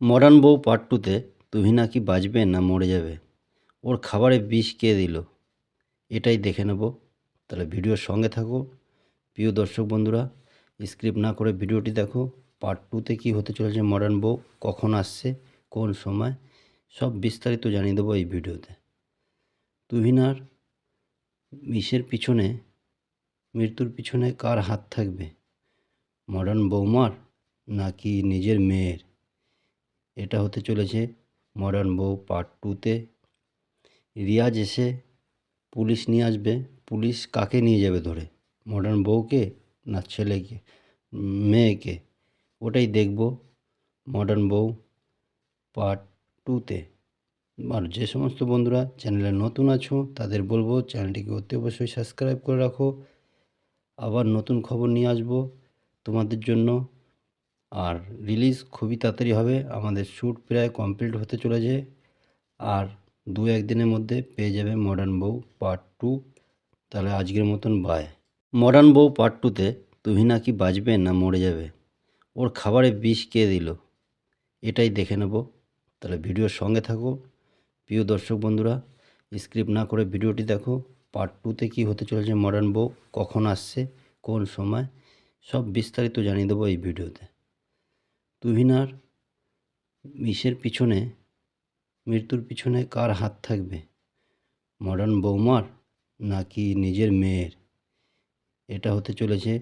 Modern বউ part টুতে তুহিনা কি বাঁচবে না মরে যাবে? ওর খাবারে বিষ কে দিল? এটাই দেখে নেব। তাহলে ভিডিওর সঙ্গে থাকো। প্রিয় দর্শক বন্ধুরা স্ক্রিপ্ট না করে ভিডিওটি দেখো। পার্ট টুতে কী হতে চলেছে মডার্ন বউ, কখন আসছে, কোন সময়, সব বিস্তারিত জানিয়ে দেবো এই ভিডিওতে তুহিনার বিষের পিছনে, মৃত্যুর পিছনে কার হাত থাকবে? মডার্ন বৌমার নাকি নিজের মেয়ের? এটা হতে চলেছে মডার্ন বউ পার্ট টুতে রিয়াজ এসে পুলিশ নিয়ে আসবে। পুলিশ কাকে নিয়ে যাবে ধরে? মডার্ন বউকে না ছেলেকে? মেয়েকে? ওটাই দেখব মডার্ন বউ পার্ট টুতে আর যে সমস্ত বন্ধুরা চ্যানেলে নতুন আছো, তাদের বলব চ্যানেলটিকে অতি অবশ্যই সাবস্ক্রাইব করে রাখো। আবার নতুন খবর নিয়ে আসব তোমাদের জন্য। আর রিলিজ খুবই তাড়াতাড়ি হবে। আমাদের শ্যুট প্রায় কমপ্লিট হতে চলেছে। আর দু একদিনের মধ্যে পেয়ে যাবে মডার্ন বউ পার্ট টু তাহলে আজকের মতন বাই মডার্ন বউ পার্ট টুতে তুমি নাকি বাঁচবে না মরে যাবে? ওর খাবারে বিষ কে দিল? এটাই দেখে নেব। তাহলে ভিডিওর সঙ্গে থাকো। প্রিয় দর্শক বন্ধুরা স্ক্রিপ্ট না করে ভিডিওটি দেখো। পার্ট টুতে কী হতে চলেছে মডার্ন বউ? কখন আসছে? কোন সময়? সব বিস্তারিত জানিয়ে দেবো এই ভিডিওতে। তুহিনার বিষের পিছনে, মৃত্যুর পিছনে কার হাত থাকবে? মডার্ন বৌমার নাকি নিজের মেয়ের? এটা হতে চলেছে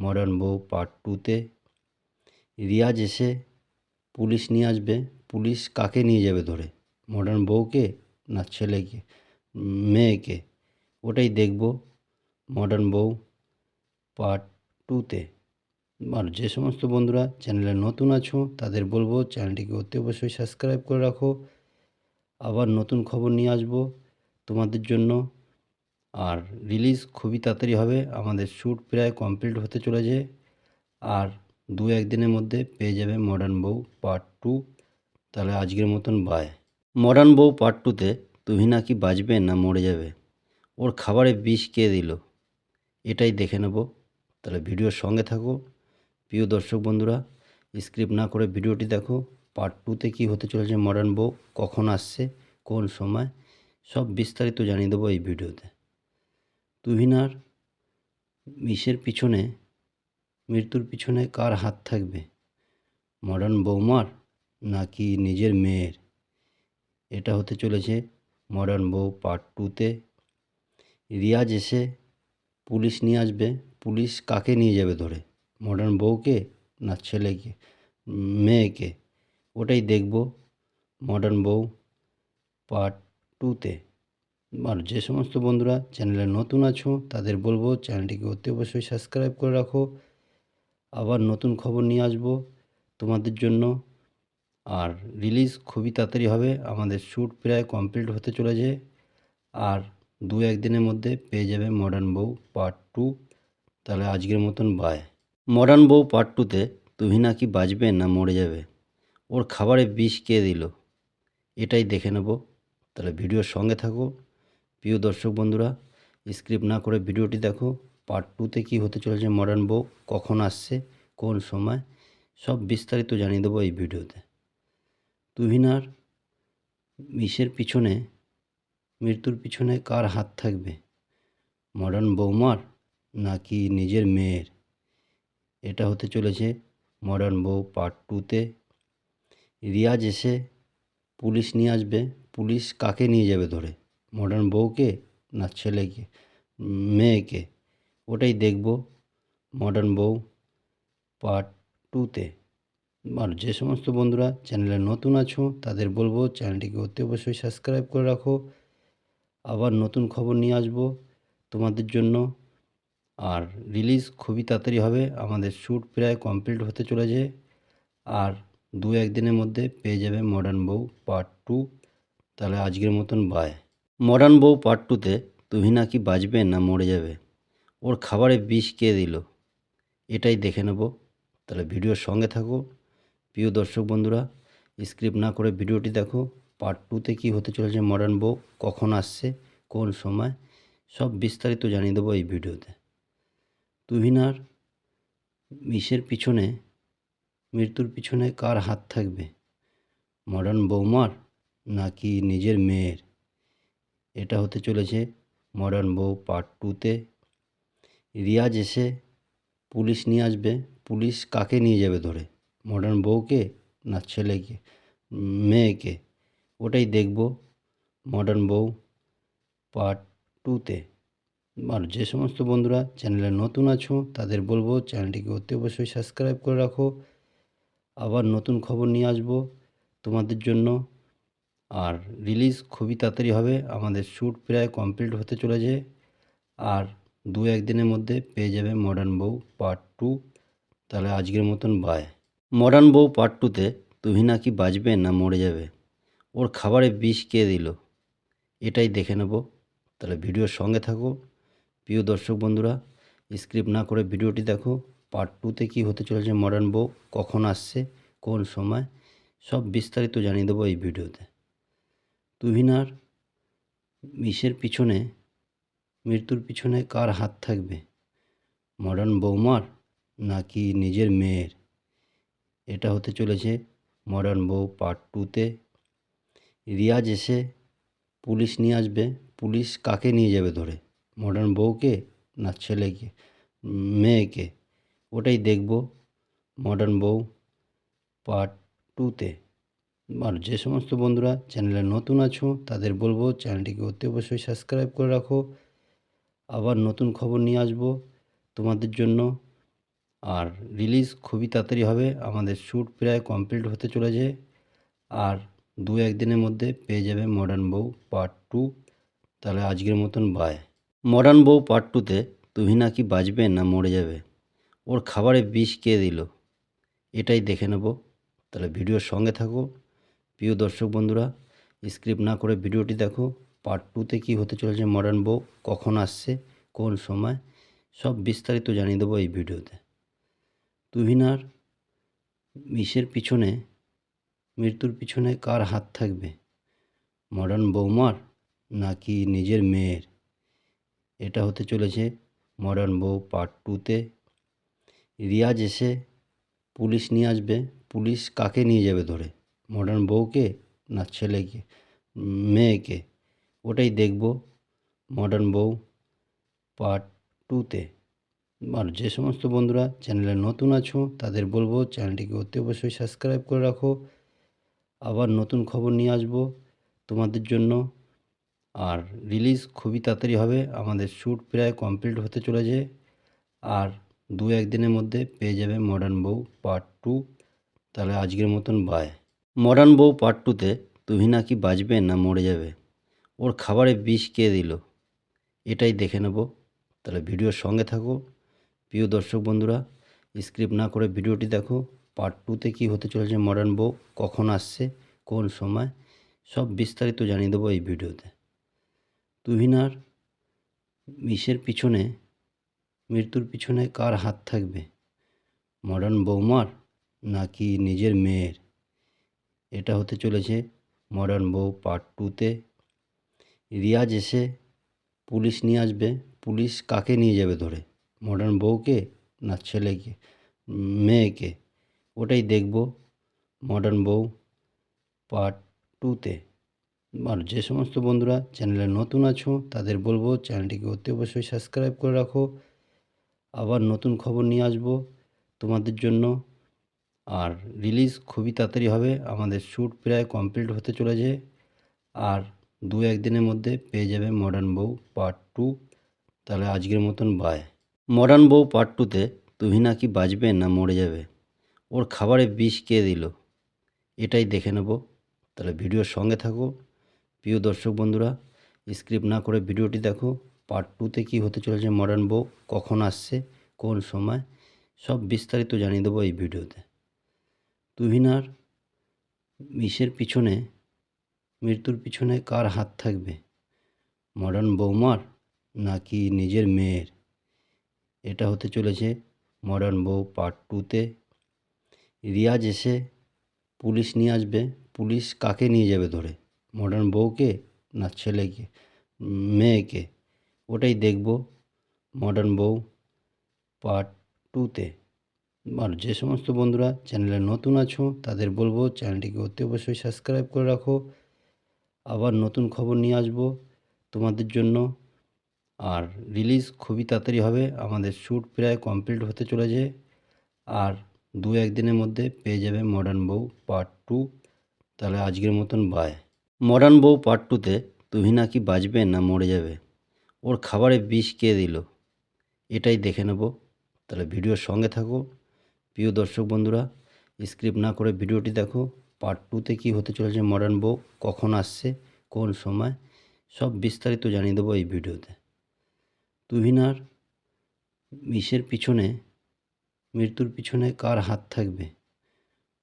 মডার্ন বউ পার্ট টুতে। রিয়াজ এসে পুলিশ নিয়ে আসবে। পুলিশ কাকে নিয়ে যাবে ধরে? মডার্ন বউকে না ছেলেকে? মেয়েকে? ওটাই দেখব মডার্ন বউ পার্ট টুতে। আর যে সমস্ত বন্ধুরা চ্যানেলে নতুন আছো, তাদের বলব চ্যানেলটিকে অতি অবশ্যই সাবস্ক্রাইব করে রাখো। আবার নতুন খবর নিয়ে আসব তোমাদের জন্য। আর রিলিজ খুবই তাড়াতাড়ি হবে, আমাদের শ্যুট প্রায় কমপ্লিট হতে চলেছে। আর দু একদিনের মধ্যে পেয়ে যাবে মডার্ন বউ পার্ট টু। তাহলে আজকের মতন বাই মডার্ন বউ পার্ট টুতে তুহিনা কি বাঁচবে না মরে যাবে? ওর খাবারে বিষ কে দিল? এটাই দেখে নেব। তাহলে ভিডিওর সঙ্গে থাকো। প্রিয় দর্শক বন্ধুরা, স্ক্রিপ্ট না করে ভিডিওটি দেখো। পার্ট টুতে কী হতে চলেছে মডার্ন বউ, কখন আসছে, কোন সময়, সব বিস্তারিত জানিয়ে দেবো এই ভিডিওতে। তুহিনার বিষের পিছনে, মৃত্যুর পিছনে কার হাত থাকবে? মডার্ন বৌমার নাকি নিজের মেয়ের? এটা হতে চলেছে মডার্ন বউ পার্ট টুতে রিয়াজ এসে পুলিশ নিয়ে আসবে, পুলিশ কাকে নিয়ে যাবে ধরে? মডার্ন বউকে না ছেলেকে, মেয়েকে, ওটাই দেখব মডার্ন বউ পার্ট টুতে আর যে সমস্ত বন্ধুরা চ্যানেলে নতুন আছো, তাদের বলব চ্যানেলটিকে অতি অবশ্যই সাবস্ক্রাইব করে রাখো। আবার নতুন খবর নিয়ে আসব তোমাদের জন্য। আর রিলিজ খুবই তাড়াতাড়ি হবে, আমাদের শ্যুট প্রায় কমপ্লিট হতে চলেছে। আর দু একদিনের মধ্যে পেয়ে যাবে মডার্ন বউ পার্ট টু তাহলে আজকের মতন বাই মডার্ন বউ পার্ট টুতে তুহিনা কি বাঁচবে না মরে যাবে? ওর খাবারে বিষ কে দিল? এটাই দেখে নেব। তাহলে ভিডিওর সঙ্গে থাকো। প্রিয় দর্শক বন্ধুরা, স্ক্রিপ্ট না করে ভিডিওটি দেখো। পার্ট টুতে কী হতে চলেছে মডার্ন বউ, কখন আসছে, কোন সময়, সব বিস্তারিত জানিয়ে দেবো এই ভিডিওতে। তুহিনার বিষের পিছনে, মৃত্যুর পিছনে কার হাত থাকবে? মডার্ন বৌমার নাকি নিজের মেয়ের? এটা হতে চলেছে মডার্ন বউ পার্ট টুতে রিয়াজ এসে পুলিশ নিয়ে আসবে, পুলিশ কাকে নিয়ে যাবে ধরে? মডার্ন বউকে না ছেলেকে? মেয়েকে? ওটাই দেখব মডার্ন বউ পার্ট টুতে আর যে সমস্ত বন্ধুরা চ্যানেলে নতুন আছো, তাদের বলব চ্যানেলটিকে অতি অবশ্যই সাবস্ক্রাইব করে রাখো। আবার নতুন খবর নিয়ে আসব তোমাদের জন্য। আর রিলিজ খুবই তাড়াতাড়ি হবে। আমাদের শ্যুট প্রায় কমপ্লিট হতে চলেছে। আর দু একদিনের মধ্যে পেয়ে যাবে মডার্ন বউ পার্ট টু তাহলে আজকের মতন বায় মডার্ন বউ পার্ট টুতে তুহিনা কি বাঁচবে না মরে যাবে? ওর খাবারে বিষ কে দিল? এটাই দেখে নেব। তাহলে ভিডিওর সঙ্গে থাকো। প্রিয় দর্শক বন্ধুরা স্ক্রিপ্ট না করে ভিডিওটি দেখো। পার্ট টুতে কী হতে চলেছে মডার্ন বউ? কখন আসছে? কোন সময়? সব বিস্তারিত জানিয়ে দেবো এই ভিডিওতে তুহিনার বিষের পিছনে, মৃত্যুর পিছনে কার হাত থাকবে? মডার্ন বৌমার নাকি নিজের মেয়ের? এটা হতে চলেছে মডার্ন বউ পার্ট টুতে। রিয়াজ এসে পুলিশ নিয়ে আসবে। পুলিশ কাকে নিয়ে যাবে ধরে? মডার্ন বউকে না ছেলেকে? মেয়েকে? ওটাই দেখব মডার্ন বউ পার্ট টুতে। আর যে সমস্ত বন্ধুরা চ্যানেলে নতুন আছো, তাদের বলব চ্যানেলটিকে অতি অবশ্যই সাবস্ক্রাইব করে রাখো। আবার নতুন খবর নিয়ে আসব তোমাদের জন্য। আর রিলিজ খুবই তাড়াতাড়ি হবে, আমাদের শ্যুট প্রায় কমপ্লিট হতে চলেছে। আর দু একদিনের মধ্যে পেয়ে যাবে মডার্ন বউ পার্ট টু। তাহলে আজকের মতন বায় মডার্ন বউ পার্ট টুতে তুমি নাকি বাঁচবে না মরে যাবে? ওর খাবারে বিষ কে দিল? এটাই দেখে নেব। তাহলে ভিডিওর সঙ্গে থাকো। প্রিয় দর্শক বন্ধুরা, স্ক্রিপ্ট না করে ভিডিওটি দেখো। পার্ট টুতে কী হতে চলেছে মডার্ন বউ, কখন আসছে, কোন সময়, সব বিস্তারিত জানিয়ে দেবো এই ভিডিওতে। তুহিনার মিশের পিছনে, মৃত্যুর পিছনে কার হাত থাকবে? মডার্ন বৌমার নাকি নিজের মেয়ের? এটা হতে চলেছে মডার্ন বউ পার্ট টুতে রিয়াজ এসে পুলিশ নিয়ে আসবে, পুলিশ কাকে নিয়ে যাবে ধরে? মডার্ন বউকে না ছেলেকে, মেয়েকে, ওটাই দেখব মডার্ন বউ পার্ট টুতে আর যে সমস্ত বন্ধুরা চ্যানেলে নতুন আছো, তাদের বলব চ্যানেলটিকে অতি অবশ্যই সাবস্ক্রাইব করে রাখো। আবার নতুন খবর নিয়ে আসব তোমাদের জন্য। আর রিলিজ খুবই তাড়াতাড়ি হবে, আমাদের শ্যুট প্রায় কমপ্লিট হতে চলেছে। আর দু একদিনের মধ্যে পেয়ে যাবে মডার্ন বউ পার্ট টু তাহলে আজকের মতন বাই মডার্ন বউ পার্ট টুতে তুমি নাকি বাঁচবে না মরে যাবে? ওর খাবারে বিষ কে দিল? এটাই দেখে নেব। তাহলে ভিডিওর সঙ্গে থাকো। প্রিয় দর্শক বন্ধুরা স্ক্রিপ্ট না করে ভিডিওটি দেখো। পার্ট টুতে কী হতে চলেছে মডার্ন বউ? কখন আসছে? কোন সময়? সব বিস্তারিত জানিয়ে দেবো এই ভিডিওতে। তুহিনার মিশের পিছনে, মৃত্যুর পিছনে কার হাত থাকবে? মডার্ন বৌমার নাকি নিজের মেয়ের? এটা হতে চলেছে মডার্ন বউ পার্ট টুতে রিয়াজ এসে পুলিশ নিয়ে আসবে, পুলিশ কাকে নিয়ে যাবে ধরে? মডার্ন বউকে না ছেলেকে? মেয়েকে? ওটাই দেখব মডার্ন বউ পার্ট টুতে আর যে সমস্ত বন্ধুরা চ্যানেলে নতুন আছো, তাদের বলব চ্যানেলটিকে অতি অবশ্যই সাবস্ক্রাইব করে রাখো। আবার নতুন খবর নিয়ে আসব তোমাদের জন্য। আর রিলিজ খুবই তাড়াতাড়ি হবে। আমাদের শ্যুট প্রায় কমপ্লিট হতে চলেছে। আর দু একদিনের মধ্যে পেয়ে যাবে মডার্ন বউ পার্ট টু তাহলে আজকের মতন বায় মডার্ন বউ পার্ট টুতে তুমি নাকি বাঁচবে না মরে যাবে? ওর খাবারে বিষ কে দিল? এটাই দেখে নেব। তাহলে ভিডিওর সঙ্গে থাকো। প্রিয় দর্শক বন্ধুরা, স্ক্রিপ্ট না করে ভিডিওটি দেখো। পার্ট টুতে কী হতে চলেছে মডার্ন বউ? কখন আসছে? কোন সময়? সব বিস্তারিত জানিয়ে দেবো এই ভিডিওতে। তুহিনার মিশের পিছনে, মৃত্যুর পিছনে কার হাত থাকবে? মডার্ন বৌমার নাকি নিজের মেয়ের? এটা হতে চলেছে মডার্ন বউ পার্ট টুতে। রিয়াজ এসে পুলিশ নিয়ে আসবে। পুলিশ কাকে নিয়ে যাবে ধরে? মডার্ন বউকে না ছেলেকে? মেয়েকে? ওটাই দেখব মডার্ন বউ পার্ট টুতে। আর যে সমস্ত বন্ধুরা চ্যানেলে নতুন আছো, তাদের বলব চ্যানেলটিকে অতি অবশ্যই সাবস্ক্রাইব করে রাখো। আবার নতুন খবর নিয়ে আসব তোমাদের জন্য। আর রিলিজ খুবই তাড়াতাড়ি হবে, আমাদের শ্যুট প্রায় কমপ্লিট হতে চলেছে। আর দু একদিনের মধ্যে পেয়ে যাবে মডার্ন বউ পার্ট টু। তাহলে আজকের মতন বায় মডার্ন বউ পার্ট টুতে তুমি নাকি বাঁচবে না মরে যাবে? ওর খাবারে বিষ কে দিল? এটাই দেখে নেব। তাহলে ভিডিওর সঙ্গে থাকো। প্রিয় দর্শক বন্ধুরা, স্ক্রিপ্ট না করে ভিডিওটি দেখো। পার্ট টুতে কী হতে চলেছে মডার্ন বউ কখন আসছে, কোন সময়, সব বিস্তারিত জানিয়ে দেবো এই ভিডিওতে। তুহিনার মিশের পিছনে, মৃত্যুর পিছনে কার হাত থাকবে? মডার্ন বৌমার নাকি নিজের মেয়ের? এটা হতে চলেছে মডার্ন বউ পার্ট টুতে রিয়াজ এসে পুলিশ নিয়ে আসবে, পুলিশ কাকে নিয়ে যাবে ধরে? মডার্ন বউকে না ছেলেকে, মেয়েকে, ওটাই দেখব মডার্ন বউ পার্ট টুতে আর যে সমস্ত বন্ধুরা চ্যানেলে নতুন আছো, তাদের বলব চ্যানেলটিকে অতি অবশ্যই সাবস্ক্রাইব করে রাখো। আবার নতুন খবর নিয়ে আসব তোমাদের জন্য। আর রিলিজ খুবই তাড়াতাড়ি হবে, আমাদের শ্যুট প্রায় কমপ্লিট হতে চলেছে। আর দু একদিনের মধ্যে পেয়ে যাবে মডার্ন বউ পার্ট টু তাহলে আজকের মতন বাই মডার্ন বউ পার্ট টুতে তুমি নাকি বাঁচবে না মরে যাবে? ওর খাবারে বিষ কে দিল? এটাই দেখে নেব। তাহলে ভিডিওর সঙ্গে থাকো। প্রিয় দর্শক বন্ধুরা স্ক্রিপ্ট না করে ভিডিওটি দেখো। পার্ট টুতে কী হতে চলেছে মডার্ন বউ? কখন আসছে? কোন সময়? সব বিস্তারিত জানিয়ে দেবো এই ভিডিওতে তুহিনার মিশের পিছনে, মৃত্যুর পিছনে কার হাত থাকবে?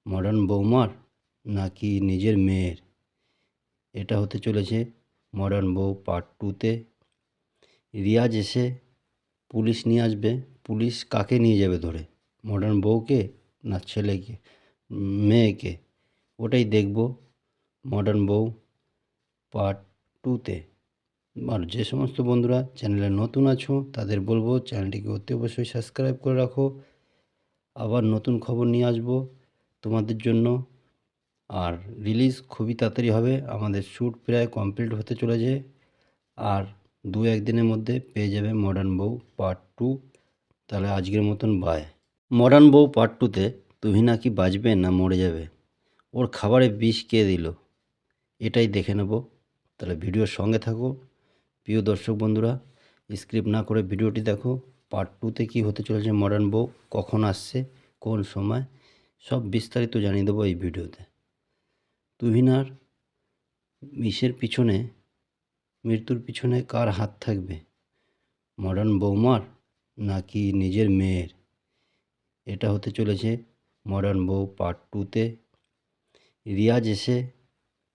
মডার্ন বৌমার নাকি নিজের মেয়ের? এটা হতে চলেছে মডার্ন বউ পার্ট টুতে রিয়াজ এসে পুলিশ নিয়ে আসবে। পুলিশ কাকে নিয়ে যাবে ধরে? মডার্ন বউকে না ছেলেকে? মেয়েকে? ওটাই দেখব মডার্ন বউ পার্ট টুতে আর যে সমস্ত বন্ধুরা চ্যানেলে নতুন আছো, তাদের বলব চ্যানেলটিকে অতি অবশ্যই সাবস্ক্রাইব করে রাখো। আবার নতুন খবর নিয়ে আসব তোমাদের জন্য। আর রিলিজ খুবই তাড়াতাড়ি হবে। আমাদের শ্যুট প্রায় কমপ্লিট হতে চলেছে। আর দু একদিনের মধ্যে পেয়ে যাবে মডার্ন বউ পার্ট টু তাহলে আজকের মতন বায় মডার্ন বউ পার্ট টুতে তুমি নাকি বাঁচবে না মরে যাবে? ওর খাবারে বিষ কে দিল? এটাই দেখে নেব। তাহলে ভিডিওর সঙ্গে থাকো। প্রিয় দর্শক বন্ধুরা স্ক্রিপ্ট না করে ভিডিওটি দেখো। পার্ট টুতে কী হতে চলেছে মডার্ন বউ? কখন আসছে? কোন সময়? সব বিস্তারিত জানিয়ে দেবো এই ভিডিওতে। তুহিনার মিশের পিছনে, মৃত্যুর পিছনে কার হাত থাকবে? মডার্ন বৌমার নাকি নিজের মেয়ের? এটা হতে চলেছে মডার্ন বউ পার্ট টুতে। রিয়াজ এসে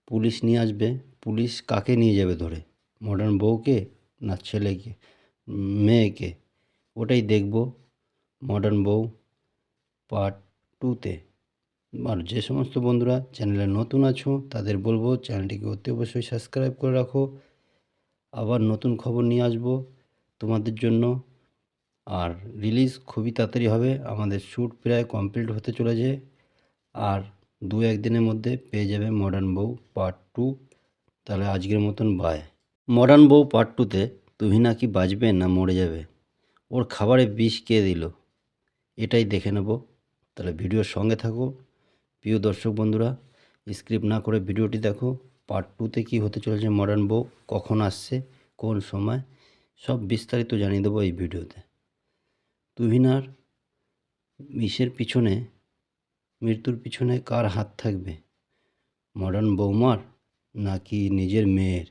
পুলিশ নিয়ে আসবে। পুলিশ কাকে নিয়ে যাবে ধরে? মডার্ন বউকে না ছেলেকে? মেয়েকে? ওটাই দেখব মডার্ন বউ পার্ট টুতে। আর যে সমস্ত বন্ধুরা চ্যানেলে নতুন আছো, তাদের বলব চ্যানেলটিকে অতি অবশ্যই সাবস্ক্রাইব করে রাখো। আবার নতুন খবর নিয়ে আসব তোমাদের জন্য। আর রিলিজ খুবই তাড়াতাড়ি হবে, আমাদের শ্যুট প্রায় কমপ্লিট হতে চলেছে। আর দু একদিনের মধ্যে পেয়ে যাবে মডার্ন বউ পার্ট টু। তাহলে আজকের মতন বাই মডার্ন বউ পার্ট টুতে তুমি নাকি বাঁচবে না মরে যাবে? ওর খাবারে বিষ কে দিল? এটাই দেখে নেব। তাহলে ভিডিওর সঙ্গে থাকো। প্রিয় দর্শক বন্ধুরা, স্ক্রিপ্ট না করে ভিডিওটি দেখো। পার্ট টুতে কী হতে চলেছে মডার্ন বউ, কখন আসছে, কোন সময়, সব বিস্তারিত জানিয়ে দেবো এই ভিডিওতে। তুহিনার মিশের পিছনে, মৃত্যুর পিছনে কার হাত থাকবে? মডার্ন বৌমার নাকি নিজের মেয়ের?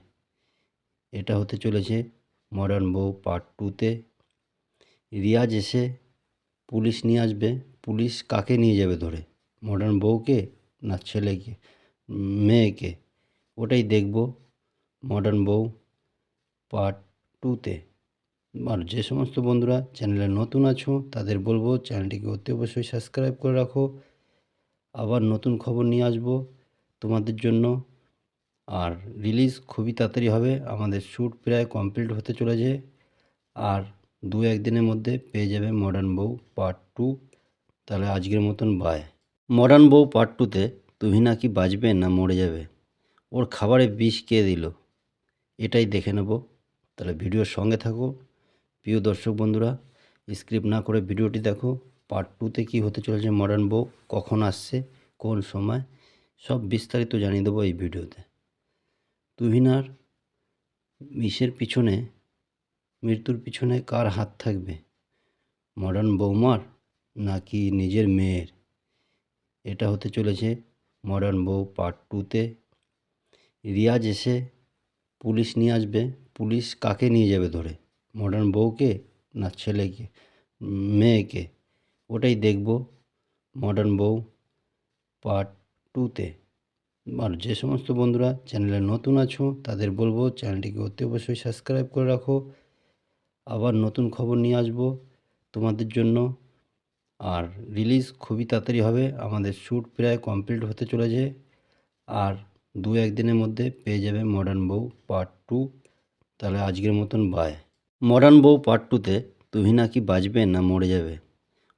এটা হতে চলেছে মডার্ন বউ পার্ট টুতে রিয়াজ এসে পুলিশ নিয়ে আসবে, পুলিশ কাকে নিয়ে যাবে ধরে? মডার্ন বউকে না ছেলেকে, মেয়েকে, ওটাই দেখব মডার্ন বউ পার্ট টুতে আর যে সমস্ত বন্ধুরা চ্যানেলে নতুন আছো, তাদের বলব চ্যানেলটিকে অতি অবশ্যই সাবস্ক্রাইব করে রাখো। আবার নতুন খবর নিয়ে আসব তোমাদের জন্য। আর রিলিজ খুবই তাড়াতাড়ি হবে, আমাদের শ্যুট প্রায় কমপ্লিট হতে চলেছে। আর দু একদিনের মধ্যে পেয়ে যাবে মডার্ন বউ পার্ট টু তাহলে আজকের মতন বাই মডার্ন বউ পার্ট টুতে তুমি নাকি বাঁচবে না মরে যাবে? ওর খাবারে বিষ কে দিল? এটাই দেখে নেব। তাহলে ভিডিওর সঙ্গে থাকো। প্রিয় দর্শক বন্ধুরা, স্ক্রিপ্ট না করে ভিডিওটি দেখো। পার্ট টুতে কী হতে চলেছে মডার্ন বউ, কখন আসছে, কোন সময়, সব বিস্তারিত জানিয়ে দেবো এই ভিডিওতে। তুহিনার মিশের পিছনে, মৃত্যুর পিছনে কার হাত থাকবে? মডার্ন বৌমার নাকি নিজের মেয়ের? এটা হতে চলেছে মডার্ন বউ পার্ট টুতে রিয়াজ এসে পুলিশ নিয়ে আসবে, পুলিশ কাকে নিয়ে যাবে ধরে? মডার্ন বউকে না ছেলেকে? মেয়েকে? ওটাই দেখব মডার্ন বউ পার্ট টুতে আর যে সমস্ত বন্ধুরা চ্যানেলে নতুন আছো, তাদের বলব চ্যানেলটিকে অতি অবশ্যই সাবস্ক্রাইব করে রাখো। আবার নতুন খবর নিয়ে আসব তোমাদের জন্য। আর রিলিজ খুবই তাড়াতাড়ি হবে। আমাদের শ্যুট প্রায় কমপ্লিট হতে চলেছে। আর দু একদিনের মধ্যে পেয়ে যাবে মডার্ন বউ পার্ট টু তাহলে আজকের মতন বায় মডার্ন বউ পার্ট টুতে তুমি নাকি বাঁচবে না মরে যাবে?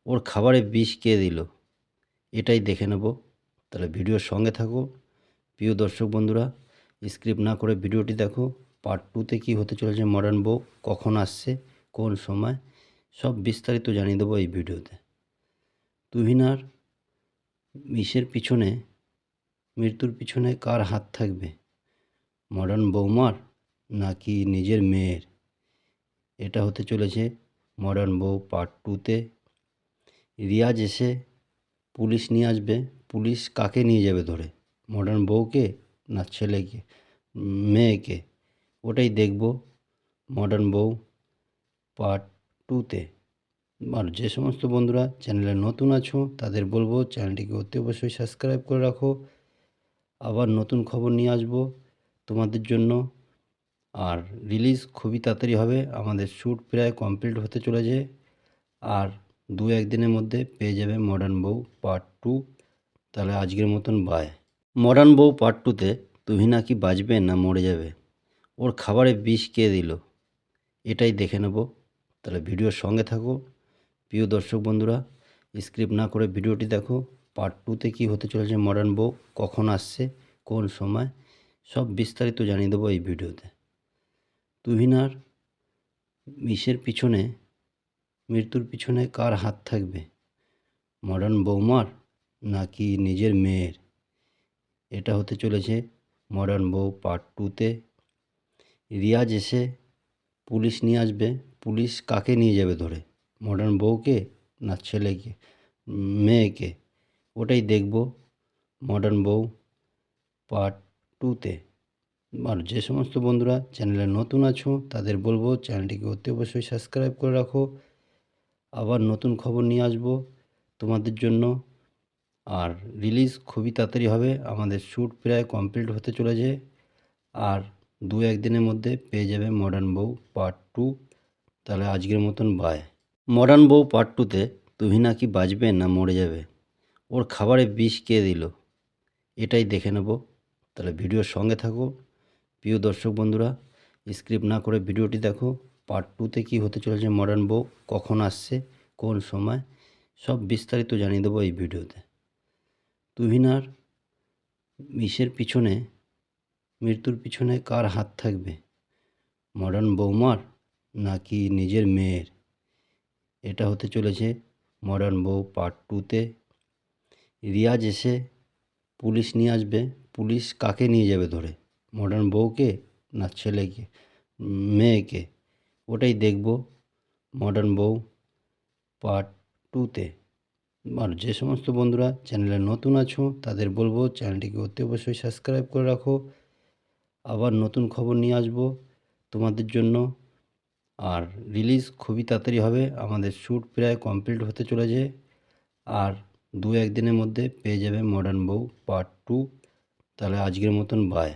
ওর খাবারে বিষ কে দিল? এটাই দেখে নেব। তাহলে ভিডিওর সঙ্গে থাকো। প্রিয় দর্শক বন্ধুরা স্ক্রিপ্ট না করে ভিডিওটি দেখো। পার্ট টুতে কী হতে চলেছে মডার্ন বউ? কখন আসছে? কোন সময়? সব বিস্তারিত জানিয়ে দেবো এই ভিডিওতে তুহিনার বিষের পিছনে, মৃত্যুর পিছনে কার হাত থাকবে? মডার্ন বৌমার নাকি নিজের মেয়ের? এটা হতে চলেছে মডার্ন বউ পার্ট টুতে। রিয়াজ এসে পুলিশ নিয়ে আসবে। পুলিশ কাকে নিয়ে যাবে ধরে? মডার্ন বউকে না ছেলেকে? মেয়েকে? ওটাই দেখব মডার্ন বউ পার্ট টুতে। আর যে সমস্ত বন্ধুরা চ্যানেলে নতুন আছো, তাদের বলব চ্যানেলটিকে অতি অবশ্যই সাবস্ক্রাইব করে রাখো। আবার নতুন খবর নিয়ে আসব তোমাদের জন্য। আর রিলিজ খুবই তাড়াতাড়ি হবে, আমাদের শ্যুট প্রায় কমপ্লিট হতে চলেছে। আর দু একদিনের মধ্যে পেয়ে যাবে মডার্ন বউ পার্ট টু। তাহলে আজকের মতন বায় মডার্ন বউ পার্ট টুতে তুহি নাকি বাঁচবে না মরে যাবে? ওর খাবারে বিষ কে দিল? এটাই দেখে নেব। তাহলে ভিডিওর সঙ্গে থাকো। প্রিয় দর্শক বন্ধুরা স্ক্রিপ্ট না করে ভিডিওটি দেখো। পার্ট টুতে কী হতে চলেছে মডার্ন বউ, কখন আসছে, কোন সময়, সব বিস্তারিত জানিয়ে দেবো এই ভিডিওতে। তুহিনার বিষের পিছনে, মৃত্যুর পিছনে কার হাত থাকবে? মডার্ন বৌমার নাকি নিজের মেয়ের? এটা হতে চলেছে মডার্ন বউ পার্ট টুতে রিয়াজ এসে পুলিশ নিয়ে আসবে, পুলিশ কাকে নিয়ে যাবে ধরে? মডার্ন বউকে না ছেলেকে, মেয়েকে, ওটাই দেখব মডার্ন বউ পার্ট টুতে আর যে সমস্ত বন্ধুরা চ্যানেলে নতুন আছো, তাদের বলব চ্যানেলটিকে অতি অবশ্যই সাবস্ক্রাইব করে রাখো। আবার নতুন খবর নিয়ে আসব তোমাদের জন্য। আর রিলিজ খুবই তাড়াতাড়ি হবে, আমাদের শ্যুট প্রায় কমপ্লিট হতে চলেছে। আর দু একদিনের মধ্যে পেয়ে যাবে মডার্ন বউ পার্ট টু তাহলে আজকের মতন বাই মডার্ন বউ পার্ট টুতে তুহি নাকি বাঁচবে না মরে যাবে? ওর খাবারে বিষ কে দিল? এটাই দেখে নেব। তাহলে ভিডিওর সঙ্গে থাকো। প্রিয় দর্শক বন্ধুরা, স্ক্রিপ্ট না করে ভিডিওটি দেখো। পার্ট টুতে কী হতে চলেছে মডার্ন বউ, কখন আসছে, কোন সময়, সব বিস্তারিত জানিয়ে দেবো এই ভিডিওতে। তুহিনার বিষের পিছনে, মৃত্যুর পিছনে কার হাত থাকবে? মডার্ন বৌমার নাকি নিজের মেয়ের? এটা হতে চলেছে মডার্ন বউ পার্ট টুতে রিয়াজ এসে পুলিশ নিয়ে আসবে, পুলিশ কাকে নিয়ে যাবে ধরে? মডার্ন বউকে না ছেলেকে? মেয়েকে? ওটাই দেখব মডার্ন বউ পার্ট টুতে আর যে সমস্ত বন্ধুরা চ্যানেলে নতুন আছো, তাদের বলব চ্যানেলটিকে অতি অবশ্যই সাবস্ক্রাইব করে রাখো। আবার নতুন খবর নিয়ে আসব তোমাদের জন্য। আর রিলিজ খুবই তাড়াতাড়ি হবে। আমাদের শ্যুট প্রায় কমপ্লিট হতে চলেছে। আর দু একদিনের মধ্যে পেয়ে যাবে মডার্ন বউ পার্ট টু তাহলে আজকের মতন বাই